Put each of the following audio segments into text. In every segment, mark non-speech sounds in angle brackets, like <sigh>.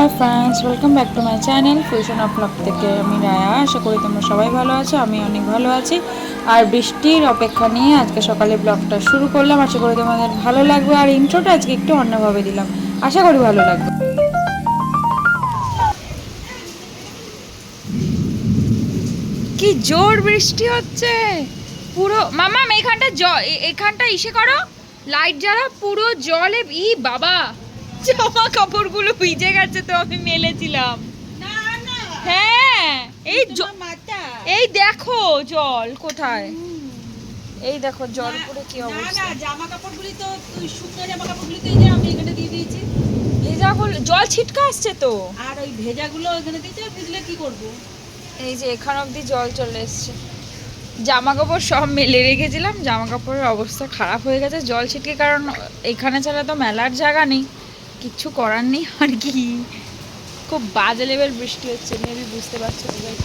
Hi friends welcome back to my channel fusion of blog থেকে আমি রায়া। আশা করি তোমরা সবাই ভালো আছো, আমি অনেক ভালো আছি। আর বৃষ্টির অপেক্ষা নিয়ে আজকে সকালে ব্লগটা শুরু করলাম। আশা করি তোমাদের ভালো লাগবে। আর ইন্ট্রোটা আজকে একটু অন্যভাবে দিলাম। আশা করি ভালো লাগবে। কি জোর বৃষ্টি হচ্ছে! পুরো, মামা, এখানটা এখানটা ইসে করো। লাইট জ্বালা পুরো জলে, ই বাবা! জামা কাপড়গুলো ভিজে গেছে তো আমি মেলেছিলাম। হ্যাঁ এই এই দেখো জল কোথায়? এই দেখো জল পুরো কি অবস্থা? জামা কাপড়গুলি তো শুকনো জামা কাপড়গুলি তো এই যে আমি এখানে দিয়ে দিয়েছি। ভেজা গুলো জল ছিটকা আসছে তো? আর ওই ভেজাগুলো এখানে দিয়েছি আর ভিজলে কি করব? এই যে এখান অবধি জল চলে এসছে। জামা কাপড় সব মেলে রেখেছিলাম জামা কাপড়ের অবস্থা খারাপ হয়ে গেছে। জল ছিটকে কারণ এখানে ছাড়া তো মেলার জায়গা নেই। কিচ্ছু করার নেই আর কি। খুব বাজে লেভেল বৃষ্টি হচ্ছে মেবি বুঝতে পারছ সবাই।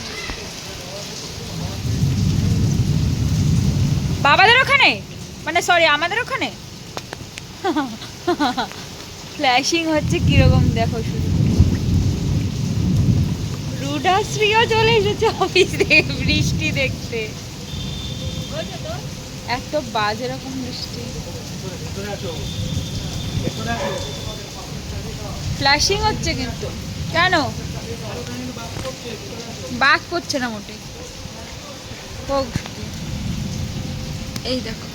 বাবাদের ওখানে? মানে সরি আমাদের ওখানে? ফ্ল্যাশিং হচ্ছে কীরকম দেখো শুধু। রুডাশ্রীও চলে এসেছে অফিস থেকে বৃষ্টি দেখতে। এত বাজে রকম বৃষ্টি। ফ্ল্যাশিং হচ্ছে কিন্তু। কেন? বাদ পড়ছে না মোটে। হোক। এই দেখো।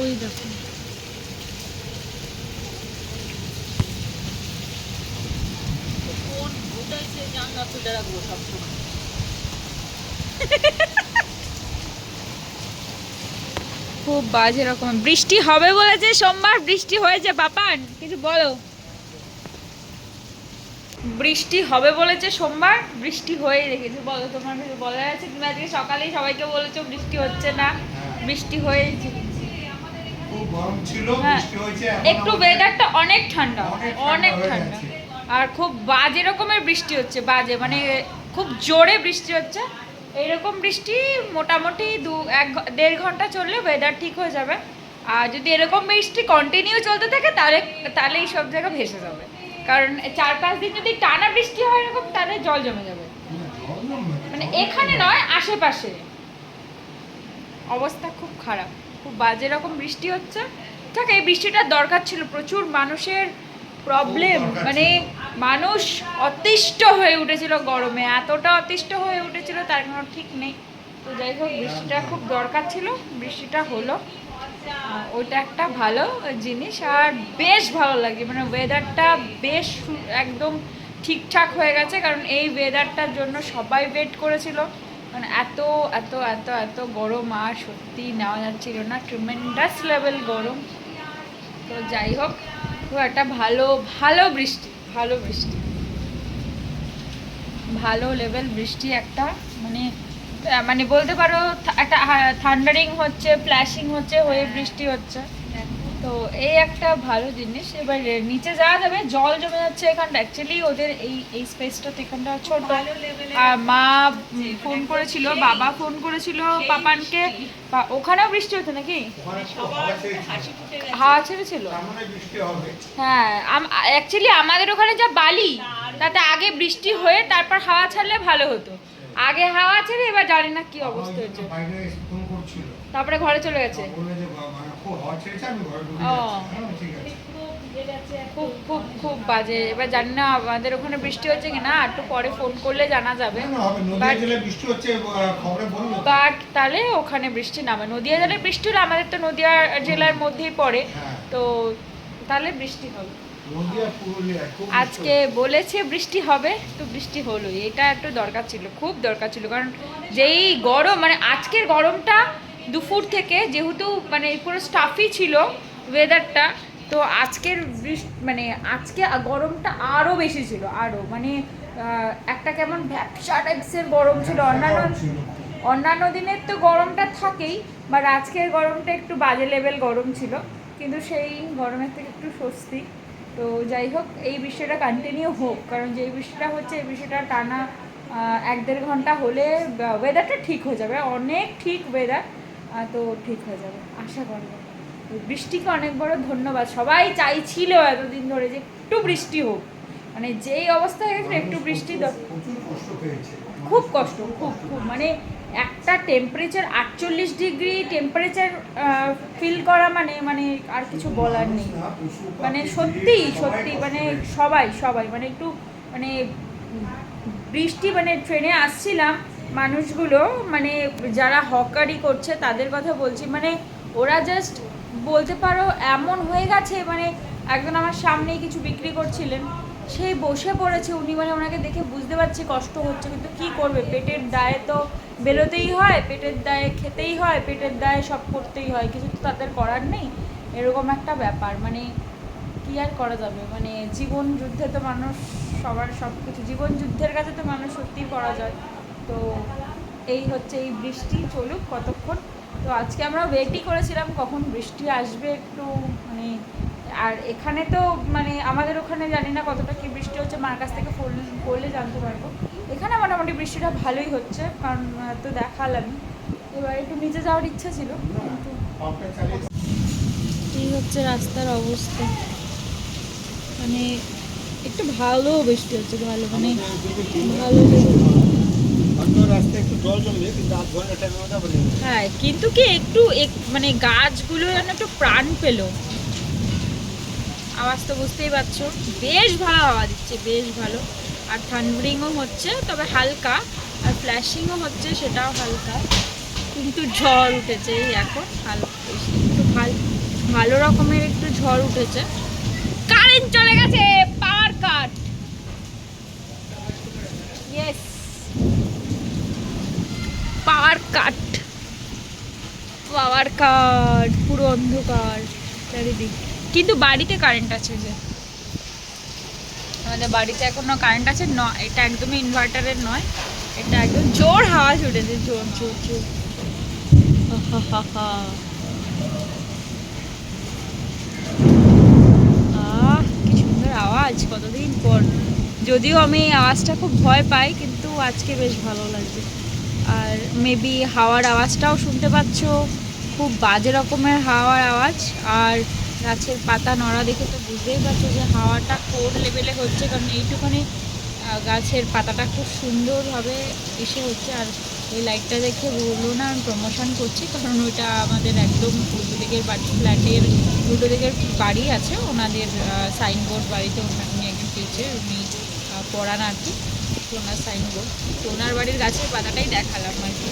ওই দেখো। কোন ভুটাইছে জানলা তুলে রাখব সবসময়। <laughs> খুব বাজে রকম। বৃষ্টি হবে বলেছে সোমবার বৃষ্টি হয়েছে বাপান কিছু বলো। বৃষ্টি হবে বলেছে সোমবার বৃষ্টি হয়ে রেখেছে বলো তোমার কিছু বলার আছে? তুমি আজকে সকালেই সবাইকে বলেছ বৃষ্টি হচ্ছে না? বৃষ্টি হয়েছে। হ্যাঁ একটু ওয়েদারটা অনেক ঠান্ডা অনেক ঠান্ডা। আর খুব বাজে রকমের বৃষ্টি হচ্ছে বাজে মানে খুব জোরে বৃষ্টি হচ্ছে। এইরকম বৃষ্টি মোটামুটি দু, এক দেড় ঘণ্টা চললে ওয়েদার ঠিক হয়ে যাবে। আর যদি এরকম বৃষ্টি কন্টিনিউ চলতে থাকে, তাহলে তাহলে এই সব জায়গা ভেসে যাবে। কারণ চার পাঁচ দিন যদি টানা বৃষ্টি হয় এরকম, তাহলে জল জমে যাবে। মানে এখানে নয়, আশেপাশে। অবস্থা খুব খারাপ। খুব বাজে রকম বৃষ্টি হচ্ছে। ঠিক এই বৃষ্টিটার দরকার ছিল প্রচুর মানুষের। প্রবলেম মানে মানুষ অতিষ্ঠ হয়ে উঠেছিল গরমে। এতটা অতিষ্ঠ হয়ে উঠেছিল, তার কোনো ঠিক নেই। তো যাই হোক, বৃষ্টিটা খুব দরকার ছিল, বৃষ্টিটা হলো। ওটা একটা ভালো জিনিস, আর বেশ ভালো লাগে। মানে ওয়েদারটা বেশ একদম ঠিকঠাক হয়ে গেছে, কারণ এই ওয়েদারটার জন্য সবাই ওয়েট করেছিল। মানে এত এত এত এত গরম, আর সত্যি নেওয়া যাচ্ছিল না। ট্রিমেন্ডাস লেভেল গরম। তো যাই হোক খুব একটা ভালো ভালো বৃষ্টি ভালো বৃষ্টি। ভালো লেভেল বৃষ্টি একটা মানে মানে বলতে পারো একটা থান্ডারিং হচ্ছে ফ্ল্যাশিং হচ্ছে হয়ে। বৃষ্টি হচ্ছে। তো এই একটা ভালো জিনিস। এবার নিচে যাওয়া যাবে জল জমে যাচ্ছে এখানটা। অ্যাকচুয়ালি ওদের এই এই স্পেসটা এখানটা ছোট। আর মা ফোন করেছিল বাবা ফোন করেছিল পাপানকে। বা- ওখানেও বৃষ্টি হচ্ছে নাকি? হাওয়া ছেড়েছিল। মানে বৃষ্টি হবে। হ্যাঁ অ্যাকচুয়ালি আমাদের ওখানে যা বালি তাতে আগে বৃষ্টি হয়ে তারপর হাওয়া ছাড়লে ভালো হতো। আগে হাওয়া ছেড়ে এবার জানি না কি অবস্থা হয়েছে। তারপরে ঘরে চলে গেছে। মানে খুব হ্যাঁ, খুব খুব খুব বাজে। এবার জানি না আমাদের ওখানে বৃষ্টি হচ্ছে কি না একটু পরে ফোন করলে জানা যাবে। বাট তাহলে ওখানে বৃষ্টি নামে। নদিয়া জেলায় বৃষ্টি হলে আমাদের তো নদিয়া জেলার মধ্যেই পড়ে। হ্যাঁ। তো তাহলে বৃষ্টি হবে আজকে বলেছে বৃষ্টি হবে তো বৃষ্টি হলো এটা একটু দরকার ছিল খুব দরকার ছিল। কারণ যেই গরম মানে আজকের গরমটা দুপুর থেকে, যেহেতু মানে পুরো স্টাফই ছিল ওয়েদারটা তো আজকের মানে আজকে গরমটা আরও বেশি ছিল আরও মানে একটা কেমন ব্যবসা টাইপসের গরম ছিল। অন্যান্য অন্যান্য দিনের তো গরমটা থাকেই বাট আজকের গরমটা একটু বাজে লেভেল গরম ছিল। কিন্তু সেই গরমের থেকে একটু স্বস্তি। তো যাই হোক, এই বিষয়টা কন্টিনিউ হোক, কারণ যে বিষয়টা হচ্ছে, এই বিষয়টা টানা এক দেড় ঘণ্টা হলে ওয়েদারটা ঠিক হয়ে যাবে। অনেক ঠিক ওয়েদার তো ঠিক হয়ে যাবে। আশা করব বৃষ্টিকে অনেক বড় ধন্যবাদ। সবাই চাইছিল এতদিন ধরে যে একটু বৃষ্টি হোক। মানে যেই অবস্থা হয়ে গেছে একটু বৃষ্টি খুব কষ্ট খুব খুব। মানে একটা টেম্পারেচার আটচল্লিশ ডিগ্রি টেম্পারেচার ফিল করা মানে মানে আর কিছু বলার নেই। মানে সত্যি সত্যি মানে সবাই সবাই। মানে একটু মানে বৃষ্টি মানে ট্রেনে আসছিলাম মানুষগুলো মানে যারা হকারি করছে তাদের কথা বলছি মানে ওরা জাস্ট বলতে পারো এমন হয়ে গেছে মানে একজন আমার সামনেই কিছু বিক্রি করছিলেন সেই বসে পড়েছে, উনি মানে ওনাকে দেখে বুঝতে পারছি কষ্ট হচ্ছে, কিন্তু কি করবে? পেটের দায়ে তো বেরোতেই হয়, পেটের দায়ে খেতেই হয়, পেটের দায়ে সব করতেই হয়, কিছু তো তাদের করার নেই, এরকম একটা ব্যাপার মানে কি আর করা যাবে? মানে জীবন যুদ্ধে তো মানুষ সবার সব কিছু জীবন যুদ্ধের কাছে তো মানুষ সত্যিই করা যায় তো এই হচ্ছে এই বৃষ্টি চলুক কতক্ষণ। তো আজকে আমরা ওয়েটই করেছিলাম কখন বৃষ্টি আসবে একটু মানে আর এখানে তো মানে আমাদের ওখানে জানি না কতটা কি বৃষ্টি হচ্ছে, মার কাছ থেকে ফোন করলে জানতে পারব। এখানে মোটামুটি বৃষ্টিটা ভালোই হচ্ছে, কারণ তো দেখালামই। এবার একটু নিচে যাওয়ার ইচ্ছা ছিল এই হচ্ছে রাস্তার অবস্থা। মানে একটু ভালো বৃষ্টি হচ্ছে, ভালো মানে ভালো একটু জল জমবে, কিন্তু আধ ঘণ্টা হ্যাঁ কিন্তু কি একটু মানে গাছগুলো যেন একটু প্রাণ আওয়াজ তো বুঝতেই বেশ ভালো আওয়াজ দিচ্ছে, বেশ ভালো। আর থান্ডারিংও হচ্ছে, তবে হালকা। আর ফ্ল্যাশিংও হচ্ছে, সেটাও হালকা। কিন্তু ঝড় উঠেছে এখন, হালকা একটু ভালো ভালো রকমের একটু ঝড় উঠেছে। কারেন্ট চলে গেছে পাওয়ার কাট পাওয়ার কাট। পাওয়ার কাট, পুরো অন্ধকার চারিদিক। কিন্তু বাড়িতে কারেন্ট আছে যে। আমাদের বাড়িতে এখনও কারেন্ট আছে, ন, এটা একদমই ইনভার্টারের নয়, এটা একদম জোর হাওয়া ছুটেছে জোর জোর জোর। সুন্দর আওয়াজ, কতদিন পর। যদিও আমি এই আওয়াজটা খুব ভয় পাই, কিন্তু আজকে বেশ ভালো লাগছে। আর মেবি হাওয়ার আওয়াজটাও শুনতে পাচ্ছ। খুব বাজে রকমের হাওয়ার আওয়াজ। আর গাছের পাতা নড়া দেখে তো বুঝতেই পারছ যে হাওয়াটা কোন লেভেলে হচ্ছে, কারণ এইটুখানি গাছের পাতাটা খুব সুন্দরভাবে এসে হচ্ছে। আর এই লাইটটা দেখে বলল না, আমি প্রমোশন করছি, কারণ ওইটা আমাদের একদম উল্টো দিকের বাড়ি ফ্ল্যাটের উল্টো দিকের বাড়ি আছে। ওনাদের সাইনবোর্ড বাড়িতে উনি একজন টিচার উনি পড়ান আর কি। ওনার সাইনবোর্ড। তো ওনার বাড়ির গাছের পাতাটাই দেখালাম আর কি।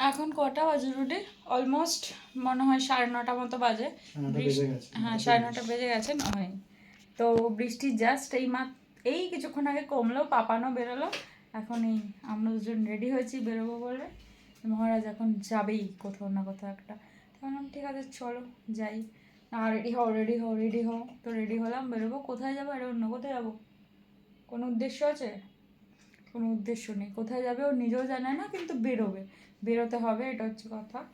এখন কটা বাজে রুডি অলমোস্ট মনে হয় সাড়ে নটা মতো বাজে। বৃষ্টি- হ্যাঁ সাড়ে নটা বেজে গেছে নয় তো বৃষ্টি জাস্ট এই মা এই কিছুক্ষণ আগে কমলো পাপানো বেরোলো। এখন এই আমরা দুজন রেডি হয়েছি বেরোবো বলে। মহারাজ এখন যাবেই কোথাও না কোথাও একটা। তখন ঠিক আছে, চলো, যাই। না রেডি হও রেডি হও রেডি হও। তো রেডি হলাম, বেরোবো। কোথায় যাব? আর, অন্য কোথায় যাব? কোনো উদ্দেশ্য আছে? কোনো উদ্দেশ্য নেই। কোথায় যাবে ও নিজেও জানে না, কিন্তু বেরোবে। বেরোতে হবে, এটা হচ্ছে কথা।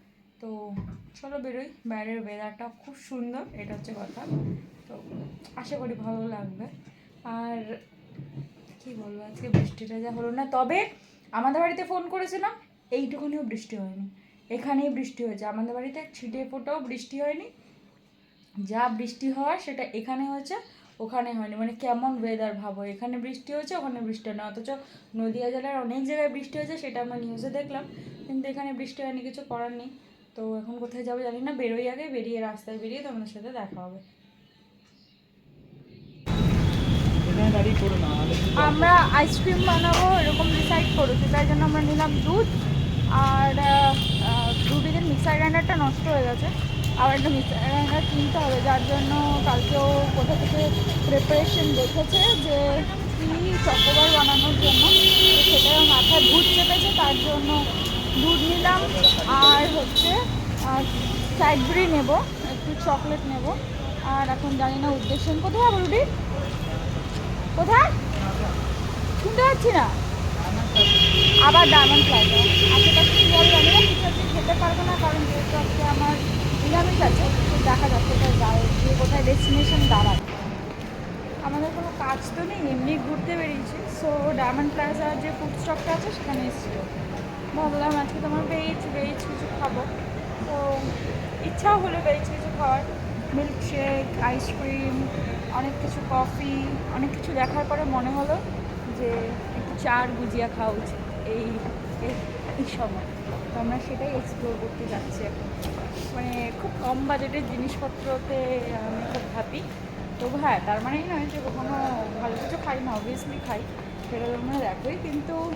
তো চলো বেরোই। বাইরের ওয়েদারটা খুব সুন্দর, এটা হচ্ছে কথা। তো আশা করি ভালো লাগবে। আর কি বলব আজকে বৃষ্টিটা যা হলো না। তবে আমাদের বাড়িতে ফোন করেছিলাম, এইটুকুনিও বৃষ্টি হয়নি। এখানেই বৃষ্টি হয়েছে। আমাদের বাড়িতে ছিটে ফোটাও বৃষ্টি হয়নি। যা বৃষ্টি হওয়ার সেটা এখানে হয়েছে, ওখানে হয়নি। মানে কেমন ওয়েদার ভাবো, এখানে বৃষ্টি হয়েছে, ওখানে বৃষ্টি হয় না অথচ নদিয়া জেলার অনেক জায়গায় বৃষ্টি হয়েছে, সেটা আমরা নিউজে দেখলাম। কিন্তু এখানে বৃষ্টি হয়নি, কিছু করার নেই। তো এখন কোথায় যাব জানি না, বেরোই আগে, বেরিয়ে রাস্তায় বেরিয়ে তোমাদের সাথে দেখা হবে এখানে দাঁড়িয়ে করো না নাহলে কিন্তু আমরা আইসক্রিম বানাবো, এরকম ডিসাইড করেছি। তাই জন্য আমরা নিলাম দুধ। আর দুধের মিক্সার গ্রাইন্ডারটা নষ্ট হয়ে গেছে। আবার একটা মিক্সার গ্রাইন্ডার কিনতে হবে। যার জন্য কালকেও কোথা থেকে প্রিপারেশন দেখেছে যে কী চকোবার বানানোর জন্য। সেটা মাথায় ভূত চেপেছে, তার জন্য দুধ নিলাম। আর হচ্ছে ক্যাডবেরি নেব, একটু চকলেট নেব। আর এখন জানি না উদ্দেশ্য কোথায় যাব রুটি কোথায়? শুনতে পাচ্ছি না। আবার ডায়মন্ড প্লাজা আশেপাশে কী বলব জানি না কিছু আজকে খেতে পারব না, কারণ যেহেতু আজকে আমার নিরামিষ আছে দেখা কোথায় যায় গিয়ে কোথায় ডেস্টিনেশন দাঁড়ায়। আমাদের কোনো কাজ তো নেই, এমনি ঘুরতে বেরিয়েছি। সো ডায়মন্ড প্লাজার যে ফুড স্টকটা আছে, সেখানে এসেছিল ভাবলাম আজকে তোমার ভেজ ভেজ কিছু খাব। তো, ইচ্ছাও হলো ভেজ কিছু খাওয়ার। মিল্কশেক আইসক্রিম অনেক কিছু কফি অনেক কিছু দেখার পরে মনে হলো যে একটু চার গুজিয়া খাওয়া উচিত এই, এই- সময়। তো আমরা সেটাই এক্সপ্লোর করতে যাচ্ছি এখন। মানে খুব কম বাজেটের জিনিসপত্রতে আমি খুব হ্যাপি তবু হ্যাঁ তার মানেই নয় যে কখনো ভালো কিছু খাই না অবভিয়াসলি খাই। সেটা তোমরা দেখোই, কিন্তু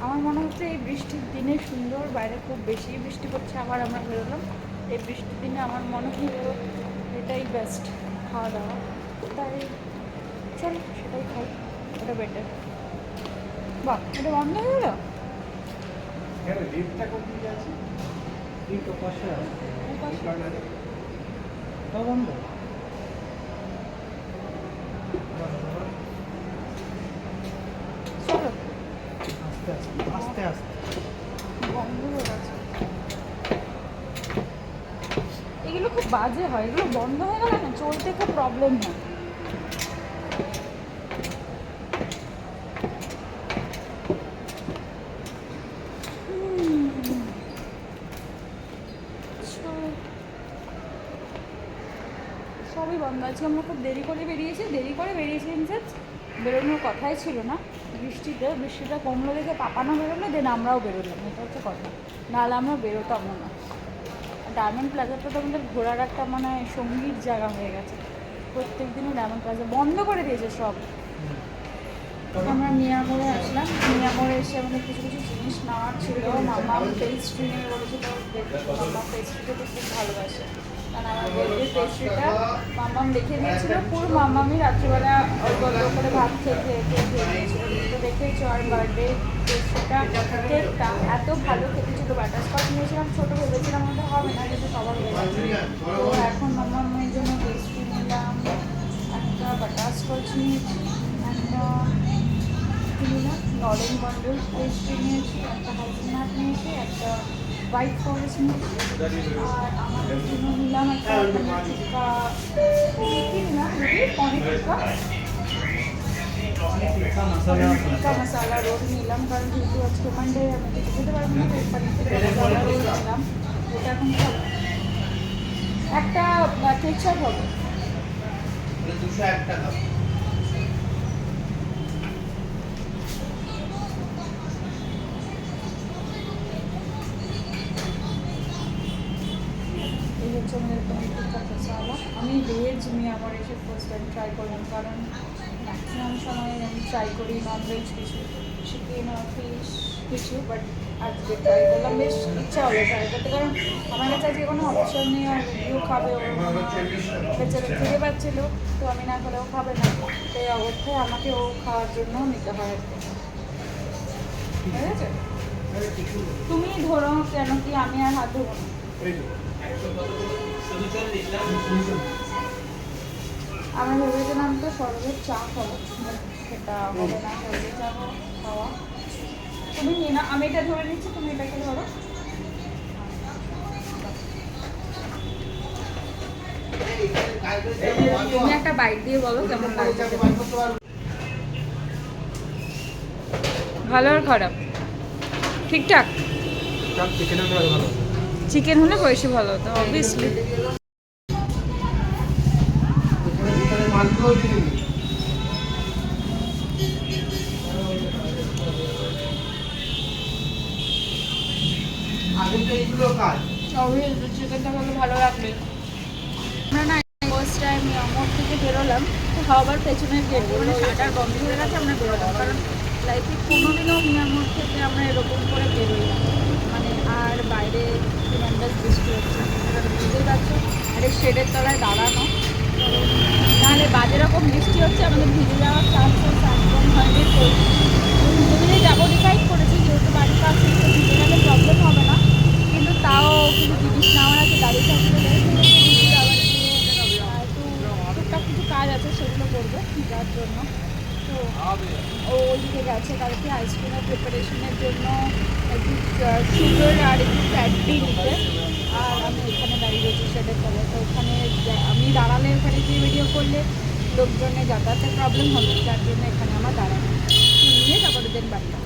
আমার মনে হচ্ছে এই বৃষ্টির দিনে সুন্দর, বাইরে খুব বেশি বৃষ্টি পড়ছে, আবার আমরা বেরোলাম। এই বৃষ্টির দিনে আমার মনে হলো এটাই বেস্ট খাওয়া দাওয়া। তাই চল সেটাই খাই ওটা বেটার বাহ এটা বন্ধ হয়ে গেল? পাশে বন্ধ চলো আস্তে আস্তে আস্তে আস্তে বন্ধ হয়ে গেছে এগুলো খুব বাজে হয়, এগুলো বন্ধ হয়ে গেলে না চলতে খুব প্রবলেম হয়। সবই বন্ধ, আজকে আমরা খুব দেরি করে বেরিয়েছি, দেরি করে বেরিয়েছি ইনফ্যাক্ট বেরোনোর কথাই ছিল না। বৃষ্টিতে, বৃষ্টিটা কমলো দেখে পাপানো বেরোলো দেন আমরাও বেরোলাম, এটা হচ্ছে কথা। নাহলে আমরা বেরোতামও না। ডায়মন্ড প্লাজাটা তো আমাদের ঘোরার একটা মানে সংগীত জায়গা হয়ে গেছে। প্রত্যেক দিনই ডায়মন্ড প্লাজা বন্ধ করে দিয়েছে সব। আমরা মিয়ামোড়ে আসলাম। মিয়ামোড়ে এসে আমাদের কিছু কিছু জিনিস নেওয়ার ছিল। মামা পেস্ট্রি নিয়ে বলেছিল মামা পেস্ট্রিটা তো খুব ভালোবাসে। কারণ আমার বেবির পেস্ট্রিটা মামাম দেখে দিয়েছিল। পুরো মামামি রাত্রিবেলা অল্প অল্প করে ভাত খেয়ে খেয়ে খেয়ে খেয়ে দিয়েছিল। দেখেইছো আর বার্থডে পেস্ট্রিটা কেকটা এত ভালো খেতে ছিল বাটারস্কচ নিয়েছিলাম, ছোটো ভেবেছিলাম আমাদের হবে না কিন্তু সবার তো এখন মামামের জন্য পেস্ট্রি নিলাম, একটা বাটারস্কচ নিয়েছি, একটা নরেন বন্ডল পেস্ট্রি নিয়েছি, একটা হাইজেনাট নিয়েছি, একটা হোয়াইট ফরেস্ট নিয়েছি, আর আমাদের জন্য নিলাম একটা পনির টিক্কা কি নিলাম পনির টিক্কা। টিক্কা মশালা রোল নিলাম কারণ যেহেতু আজকে মানডে আমি কিছু খেতে পারব না তো পনির টিক্কা মশালা রোল নিলাম ওটা এখন খাব একটা কেচাপ হবে এই নিয়ে আমার এসে ফার্স্ট ট্রাই করলাম, কারণ ম্যাক্সিমাম সময় আমি ট্রাই করি নন ভেজ কিছু চিকেন আর ফিশ কিছু বাট আজকে ট্রাই করলাম, বেশ ইচ্ছা হলো ট্রাই করতে, কারণ আমার কাছে আজকে কোনো অপশন নেই, আর রিভিউ খাবে বেচারা খেতে পাচ্ছিল তো আমি না খেলেও খাবে না। তো এই অবস্থায় আমাকে ও খাওয়ার জন্য নিতে হয়। ঠিক আছে? তুমি ধরো কেন কি আমি আর হাত ধরবো না? আমরা ভেবেছিলাম তো সরবের চা খাব সেটা হবে না সরবের চা খাওয়া। তুমি নিয়ে না আমি এটা ধরে নিচ্ছি তুমি এটাকে ধরো। তুমি একটা বাইট দিয়ে বলো কেমন লাগছে। ভালো আর খারাপ? ঠিকঠাক? চিকেন চিকেন হলে বেশি ভালো হতো অবভিয়াসলি আমরা না ফার্স্ট থেকে বেরোলাম তো খাওয়াবার পেছনের গেট মানে শাটার হয়ে গেছে আমরা বেরোলাম কারণ লাইফে কোনোদিনও মিয়ামোর থেকে আমরা এরকম করে বেরোই না মানে আর বাইরে ট্রিমেন্ডাস বৃষ্টি হচ্ছে বুঝতেই পারছ আর শেডের তলায় দাঁড়ানো। নাহলে বাজে রকম বৃষ্টি হচ্ছে, আমাদের ভিজে যাওয়ার চান্স একদম হয়নি। তো দুদিনে যাব ডিসাইড করেছি যেহেতু বাড়ির পাশে তো ভিজে গেলে প্রবলেম হবে না। কিন্তু তাও কিছু জিনিস নেওয়ার আছে গাড়ি সাথে টুকটাক কিছু কাজ আছে, সেগুলো করব যার জন্য। তো ও ওইদিকে গেছে কালকে আইসক্রিমের প্রিপারেশনের জন্য একটু সুগার আর একটু ফ্যাট নিতে আর আমি এখানে দাঁড়িয়ে রয়েছি, সেটা চলে তো ওখানে আমি দাঁড়ালে ওখানে গিয়ে ভিডিও করলে লোকজনে যাতায়াতের প্রবলেম হবে, যার জন্য এখানে আমার দাঁড়ানো। নিয়ে তারপরে দেন বাড়িটা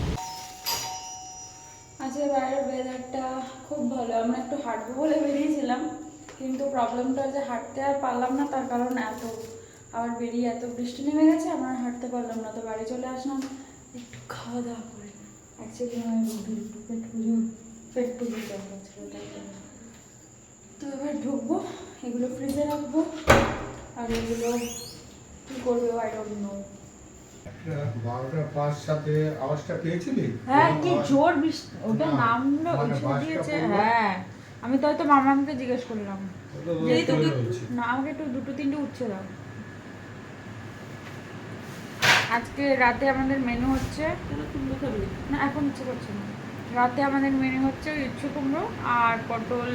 আজকে বাইরের ওয়েদারটা খুব ভালো। আমরা একটু হাঁটবো বলে বেরিয়েছিলাম, কিন্তু প্রবলেমটা যে হাঁটতে আর পারলাম না, তার কারণ এত। আবার বেরিয়ে এত বৃষ্টি নেমে গেছে আমরা হাঁটতে পারলাম না তো বাড়ি চলে আসলাম। একটু খাওয়া দাওয়া করে অ্যাকচুয়ালি আমার একটু পেট পুজো পেট পুজো দরকার ছিল তো। এবার ঢুকবো এগুলো ফ্রিজে রাখব আর এগুলো কী করব আই ডোন্ট নো বারোটা পাঁচ সাথে আওয়াজটা পেয়েছিলি? হ্যাঁ কি জোর বৃষ্টি ওটা না, নামলো মানে দিয়েছে হ্যাঁ। আমি তো হয়তো মামাকে জিজ্ঞেস করলাম। না আমাকে একটু দুটো তিনটে উঠছে দাও। আজকে রাতে আমাদের মেনু হচ্ছে না এখন ইচ্ছে করছে না। রাতে আমাদের মেনু হচ্ছে ওই উচ্ছে কুমড়ো আর পটল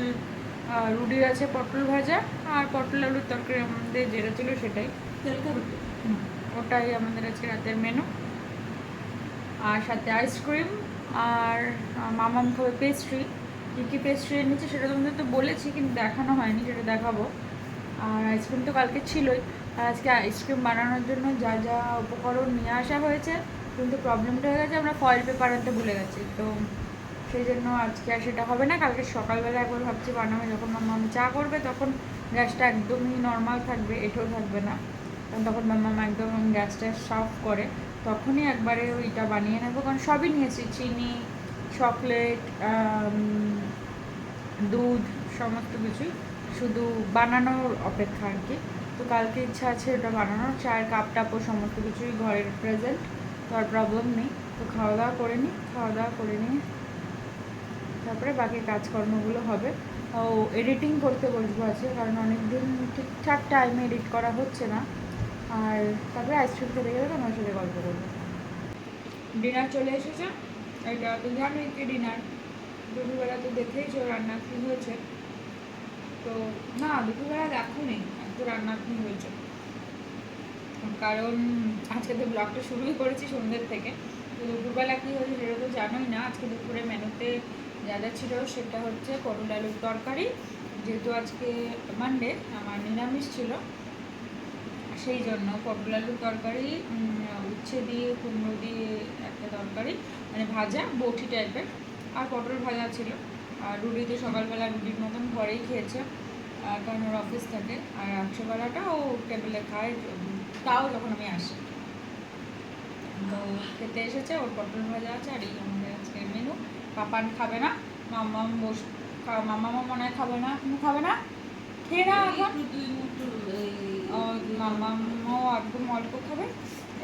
রুটির আছে পটল ভাজা আর পটল আলুর তরকারি আমাদের যেটা ছিল সেটাই। ওটাই আমাদের আজকে রাতের মেনু আর সাথে আইসক্রিম আর মামাম খাবে পেস্ট্রি কী কী পেস্ট্রি এনেছে সেটা তোমাদের তো বলেছি কিন্তু দেখানো হয়নি সেটা দেখাবো। আর আইসক্রিম তো কালকে ছিলই। আজকে আইসক্রিম বানানোর জন্য যা যা উপকরণ নিয়ে আসা হয়েছে, কিন্তু প্রবলেমটা হয়ে গেছে, আমরা ফয়েল পেপার আনতে ভুলে গেছি। তো সেই জন্য আজকে আর সেটা হবে না, কালকে সকালবেলা একবার ভাবছি বানাবো, যখন মাম্মা চা করবে তখন গ্যাসটা একদমই নর্মাল থাকবে এঁঠো থাকবে না। কারণ তখন মাম্মা একদম গ্যাসটা সাফ করে, তখনই একবারে ওইটা বানিয়ে নেব, কারণ সবই নিয়েছি, চিনি চকলেট দুধ, সমস্ত কিছুই। শুধু বানানোর অপেক্ষা আর কি। তো কালকে ইচ্ছা আছে ওটা বানানোর। চায়ের কাপ টাপও সমস্ত কিছুই ঘরের প্রেজেন্ট তো আর প্রবলেম নেই। তো খাওয়া দাওয়া করে নিই খাওয়া দাওয়া করে নিয়ে তারপরে বাকি কাজকর্মগুলো হবে। ও এডিটিং করতে বসবো আছে, কারণ অনেক দিন ঠিকঠাক টাইমে এডিট করা হচ্ছে না। আর তারপরে আইসক্রিম খেতে গেলে তোমার সাথে গল্প করব। ডিনার চলে এসেছে। এটা তো জানোই কি ডিনার দুপুরবেলা তো দেখেইছো রান্না কী হয়েছে। তো না, দুপুরবেলা দেখো নেই একটু রান্না হয়েছে? কারণ আজকে তো ব্লগটা শুরুই করেছি সন্ধ্যের থেকে। তো দুপুরবেলা কী হয়েছে সেটা তো জানোই না। আজকে দুপুরে মেনুতে যা যা ছিল সেটা হচ্ছে পটল আলুর তরকারি। যেহেতু আজকে মানডে আমার নিরামিষ ছিল। সেই জন্য পটল আলুর তরকারি উচ্ছে দিয়ে, কুমড়ো দিয়ে একটা তরকারি মানে ভাজা, বটি টাইপের আর পটল ভাজা ছিল। আর রুটি তো সকালবেলা রুটির মতন ঘরেই খেয়েছে। কারণ ওর অফিস থাকে। আর রাত্রেবেলাটা ও টেবিলে খায় তাও যখন আমি আসি। তো খেতে এসেছে ওর পটল ভাজা আছে আর এই আমাদের আজকের মেনু পাপান খাবে না মাম্মাম বস মনে হয় খাবে না তুমি খাবে না? খেয়ে না এখন। একদম অল্প খাবে।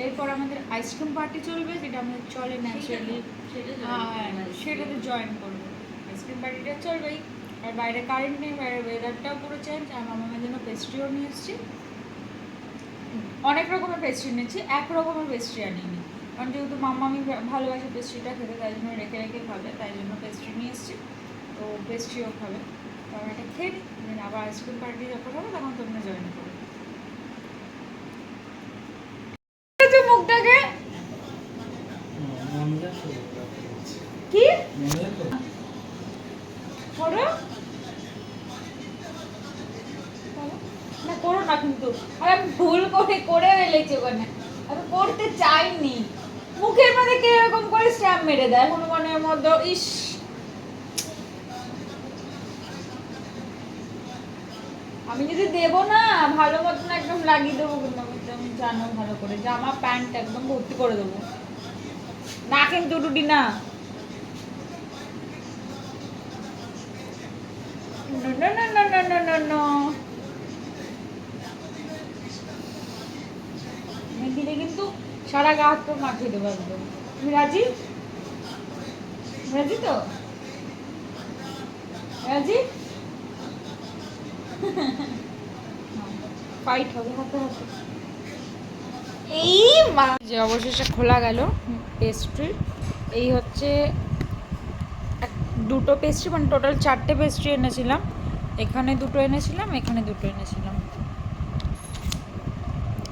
এরপর আমাদের আইসক্রিম পার্টি চলবে যেটা আমাদের চলে ন্যাচারালি সেটা সেটাতে জয়েন করব। আইসক্রিম পার্টিটা চলবেই। আর বাইরে কারেন্ট নেই বাইরে ওয়েদারটাও পুরো চেঞ্জ আর মামামের জন্য পেস্ট্রিও নিয়ে এসেছি। অনেক রকমের পেস্ট্রি নিয়েছি এক রকমের পেস্ট্রি আনিনি কারণ যেহেতু মাম্মা আমি ভালোবাসি পেস্ট্রিটা খেতে তাই জন্য রেখে রেখে খাবে তাই জন্য পেস্ট্রি নিয়ে এসেছি। তো পেস্ট্রিও খাবে। তো আমরা এটা খেয়ে নিই আবার আইসক্রিম পার্টি যখন হবে তখন তোমরা জয়েন করবে মুখটাকে। কি? করো না করো না কিন্তু আরে আমি ভুল করে করে ফেলেছি ওখানে। আমি করতে চাইনি। মুখের মধ্যে কে এরকম করে স্ট্যাম্প মেরে দেয়? হনুমানের মধ্যে ইস। আমি যদি দেবো না ভালো মতন একদম লাগিয়ে দেবো কিন্তু তুমি জানো ভালো করে। জামা প্যান্ট একদম ভর্তি করে দেবো। না কিন্তু টুটি না। No, no, no, no, no, no, no, no. আমি দিলে কিন্তু সারা গা হাত পা মাখিয়ে দেবো একদম। তুমি রাজি? রাজি তো? রাজি? ফাইট হবে হাতে হাতে। এই মা যে অবশেষে খোলা গেল পেস্ট্রি এই হচ্ছে দুটো পেস্ট্রি মানে টোটাল চারটে পেস্ট্রি এনেছিলাম। এখানে দুটো এনেছিলাম এখানে দুটো এনেছিলাম।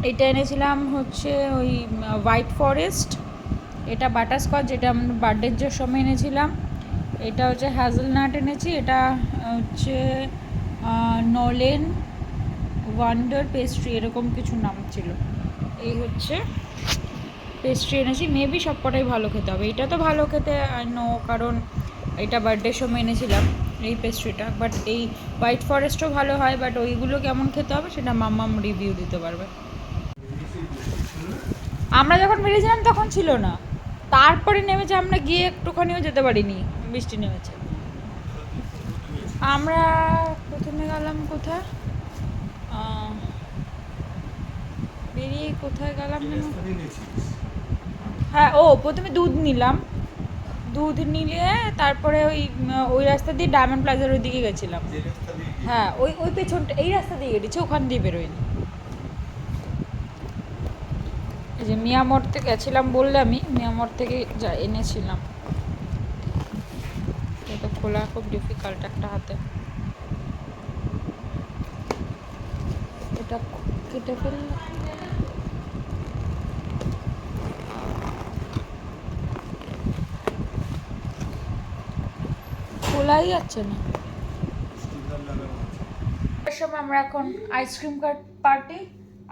এটা এনেছিলাম হচ্ছে ওই হোয়াইট ফরেস্ট এটা বাটারস্কচ যেটা আমরা বার্থডের যে সময় এনেছিলাম। এটা হচ্ছে হ্যাজেলনাট এনেছি। এটা হচ্ছে নলেন ওয়ান্ডার পেস্ট্রি এরকম কিছু নাম ছিল। এই হচ্ছে পেস্ট্রি এনেছি। মেবি সব কটাই ভালো খেতে হবে। এটা তো ভালো খেতে নো কারণ এটা বার্থডের সময় এনেছিলাম এই পেস্ট্রিটা বাট এই হোয়াইট ফরেস্টও ভালো হয় বাট ওইগুলো কেমন খেতে হবে সেটা মাম্মাম রিভিউ দিতে পারবে। আমরা যখন বেরিয়েছিলাম তখন ছিল না। তারপরে নেমেছে আমরা গিয়ে একটুখানিও যেতে পারিনি। বৃষ্টি নেমেছে। আমরা প্রথমে গেলাম কোথায়? বেরিয়ে কোথায় গেলাম হ্যাঁ ও প্রথমে দুধ নিলাম। দুধ নিলে তারপরে ওই ওই রাস্তা দিয়ে ডায়মন্ড প্লাজার ওই দিকে গেছিলাম হ্যাঁ ওই ওই পেছনটা এই রাস্তা দিয়ে গেছি ওখান দিয়ে বেরোয়নি এই যে মিয়ামর থেকে গেছিলাম বললামই মিয়ামর থেকে যা এনেছিলাম। এটা খোলা, খুব ডিফিকাল্ট একটা হাতে। এটা কেটে ফেললে? খোলাই যাচ্ছে না? সময় আমরা এখন আইসক্রিম কার্ট পার্টি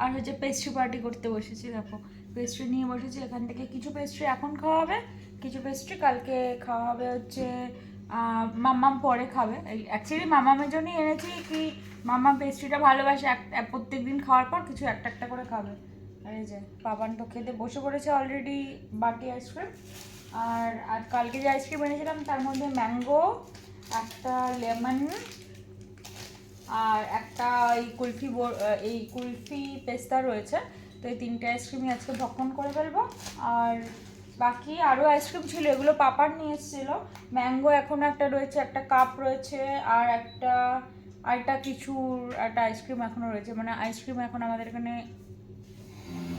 আর হচ্ছে পেস্ট্রি পার্টি করতে বসেছি, দেখো। পেস্ট্রি নিয়ে বসেছি, এখান থেকে কিছু পেস্ট্রি এখন খাওয়া হবে, কিছু পেস্ট্রি কালকে খাওয়া হবে হচ্ছে মাম্মাম পরে খাবে। অ্যাকচুয়ালি মামামের জন্যই এনেছি কি মাম্মাম পেস্ট্রিটা ভালোবাসে প্রত্যেক দিন খাওয়ার পর কিছু একটা একটা করে খাবে। আর এই যে পাপান তো খেতে বসে পড়েছে অলরেডি বাটি আইসক্রিম আর আর কালকে যে আইসক্রিম এনেছিলাম তার মধ্যে ম্যাঙ্গো একটা লেমন আর একটা এই কুলফি এই কুলফি পেস্তা রয়েছে। তো এই তিনটে আইসক্রিমই আজকে ভক্ষণ করে ফেলব। আর বাকি আরও আইসক্রিম ছিল, এগুলো পাপার নিয়ে এসেছিল। ম্যাঙ্গো এখন একটা রয়েছে, একটা কাপ রয়েছে, আর একটা আরেকটা কিছুর একটা আইসক্রিম এখনও রয়েছে। মানে আইসক্রিম এখন আমাদের এখানে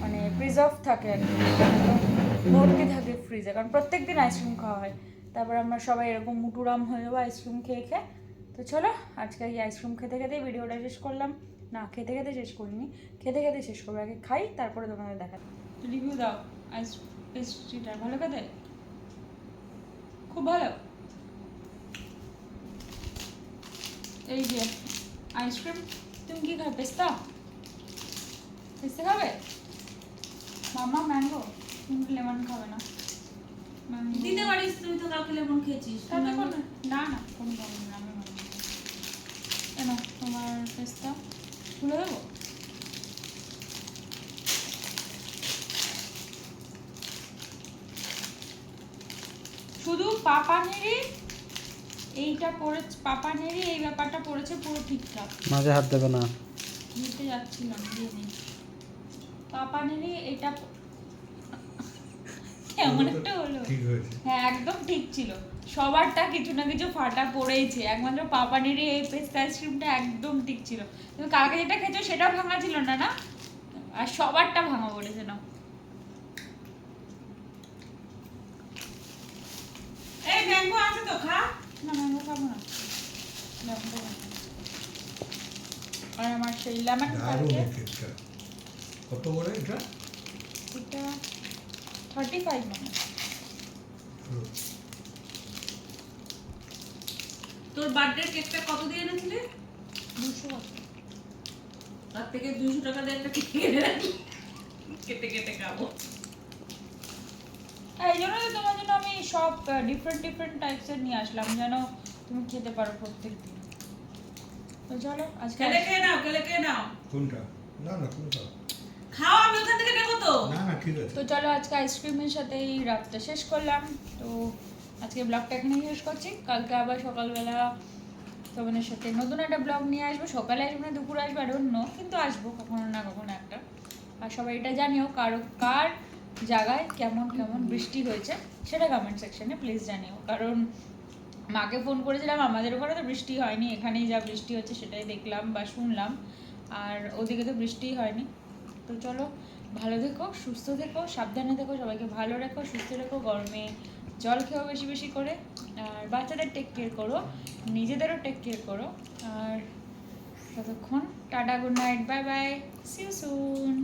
মানে প্রিজার্ভ থাকে আর কি। ভর্তি থাকে ফ্রিজে কারণ প্রত্যেক দিন আইসক্রিম খাওয়া হয়। তারপর আমরা সবাই এরকম মুটুরাম হয়ে যাব আইসক্রিম খেয়ে খেয়ে। তো চলো, আজকে এই আইসক্রিম খেতে খেতেই ভিডিওটা শেষ করলাম। না খেতে খেতে শেষ করিনি। খেতে খেতে শেষ করব আগে খাই তারপরে তোমাদের দেখা রিভিউ দাও আইস পেস্ট্রিটার ভালো খেতে? খুব ভালো? এই যে আইসক্রিম তুমি কি খাবে? পেস্তা? পেস্তা খাবে? মামা ম্যাঙ্গো তুমি লেমন খাবে না। দিতে পারিস তুই তো কাউকে লেমন খেয়েছিস। না না কোনো প্রবলেম না আমি তোমার পেস্তা। খুলে দেবো শুধু পাপানেরই এইটা পড়ে পাপানেরই এই ব্যাপারটা পড়েছে পুরো ঠিকঠাক। মাঝে হাত দেবে না। নিতে যাচ্ছিলাম দিয়ে দিই পাপানেরই এটা কেমন একটা হলো। ঠিক হয়েছে। হ্যাঁ একদম ঠিক ছিল। সবারটা কিছু না কিছু ফাটা পড়েইছে। একমাত্র পাপানেরই এই পেস্তা আইসক্রিমটা একদম ঠিক ছিল। তুমি কালকে যেটা খেয়েছো সেটা ভাঙা ছিল না না? আর সবারটা ভাঙা পড়েছে না এই ম্যাঙ্গো আছে তো খা। না ম্যাঙ্গো খাব না। আর আমার সেই লেমন কত করে এটা? এটা থার্টি ফাইভ মানে তোর বার্থডে কেকটা কত দিয়ে এনেছিলি? দুশো তার থেকে দুইশো টাকা দিয়ে একটা কেক কিনে রাখি কেটে কেটে খাব। হ্যাঁ, এই জন্য তোমার জন্য আমি সব ডিফারেন্ট ডিফারেন্ট টাইপসের নিয়ে আসলাম যেন তুমি খেতে পারো প্রত্যেক দিন তো চলো আজকে কেলে খেয়ে নাও কেলে খেয়ে নাও। কোনটা? না না কোনটা? খাও আমি ওখান থেকে নেব তো। না না ঠিক আছে। তো চলো আজকে আইসক্রিমের সাথেই রাতটা শেষ করলাম। তো আজকে ব্লগটা এখানেই শেষ করছি। কালকে আবার সকালবেলা তোমাদের সাথে নতুন একটা ব্লগ নিয়ে আসব। সকালে আসব না, দুপুরে আসব আর অন্য কিন্তু আসব কখনো না কখনো একটা। আর সবাই এটা জানিও, কারও, কার জায়গায় কেমন কেমন বৃষ্টি হয়েছে, সেটা কমেন্ট সেকশনে প্লিজ জানিও। কারণ মাকে ফোন করেছিলাম, আমাদের ওখানে তো বৃষ্টি হয়নি, এখানেই যা বৃষ্টি হচ্ছে সেটাই দেখলাম বা শুনলাম। আর ওদিকে তো বৃষ্টিই হয়নি। তো চলো, ভালো থেকো, সুস্থ থেকো, সাবধানে থেকো, সবাইকে ভালো রেখো, সুস্থ রেখো, গরমে জল খেও বেশি বেশি করে, আর বাচ্চাদের টেক কেয়ার করো, নিজেদেরও টেক কেয়ার করো, আর ততক্ষণ tata good night bye bye see you soon